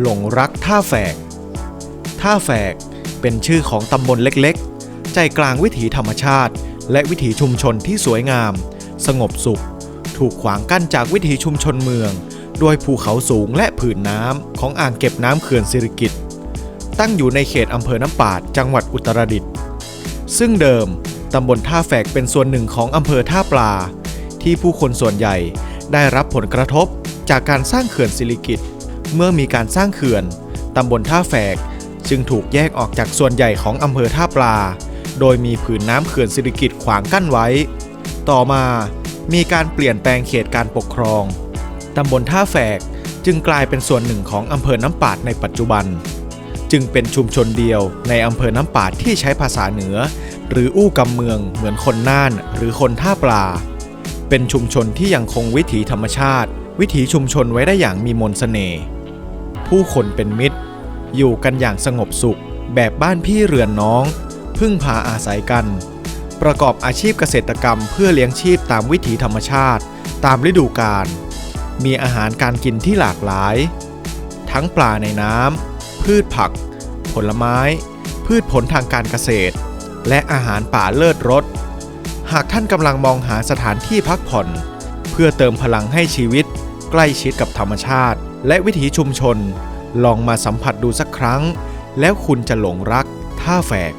หลงรักท่าแฝก ท่าแฝกเป็นชื่อของตำบลเล็กๆ ใจกลางวิถีธรรมชาติ และวิถีชุมชนที่สวยงาม สงบสุข ถูกขวางกั้นจากวิถีชุมชนเมืองด้วยภูเขาสูงและผืนน้ำของอ่างเก็บน้ำเขื่อนสิริกิตตั้งอยู่ในเขตอำเภอน้ำปาดจังหวัดอุตรดิตถ์ซึ่งเดิมตำบลท่าแฝกเป็นส่วนหนึ่งของอำเภอท่าปลา ที่ผู้คนส่วนใหญ่ได้รับผลกระทบจากการสร้างเขื่อนสิริกิต เมื่อมีการสร้างเขื่อน ตำบลท่าแฝก จึงถูกแยกออกจากส่วนใหญ่ของอำเภอท่าปลา โดยมีผืนน้ำเขื่อนสิริกิตขวางกั้นไว้ ต่อมามีการเปลี่ยนแปลงเขตการปกครอง ตำบลท่าแฝกจึงกลายเป็นส่วนหนึ่งของอำเภอน้ำปาดในปัจจุบัน จึงเป็นชุมชนเดียวในอำเภอน้ำปาดที่ใช้ภาษาเหนือ หรืออู้กำเมืองเหมือนคนน่านหรือคนท่าปลา เป็นชุมชนที่ยังคงวิถีธรรมชาติ วิถีชุมชนไว้ได้อย่างมีมนสเสน่ห์ผู้คนเป็นมิตร อยู่กันอย่างสงบสุข แบบบ้านพี่เรือนน้อง พึ่งพาอาศัยกัน ประกอบอาชีพเกษตรกรรมเพื่อเลี้ยงชีพตามวิถีธรรมชาติ ตามฤดูกาลมีอาหารการกินที่หลากหลาย ทั้งปลาในน้ำพืชผัก ผลไม้ พืชผลทางการเกษตร และอาหารป่าเลิศรสหากท่านกำลังมองหาสถานที่พักผ่อน เพื่อเติมพลังให้ชีวิต ใกล้ชิดกับธรรมชาติ และวิถีชุมชน ลองมาสัมผัสดูสักครั้ง แล้วคุณจะหลงรักท่าแฝก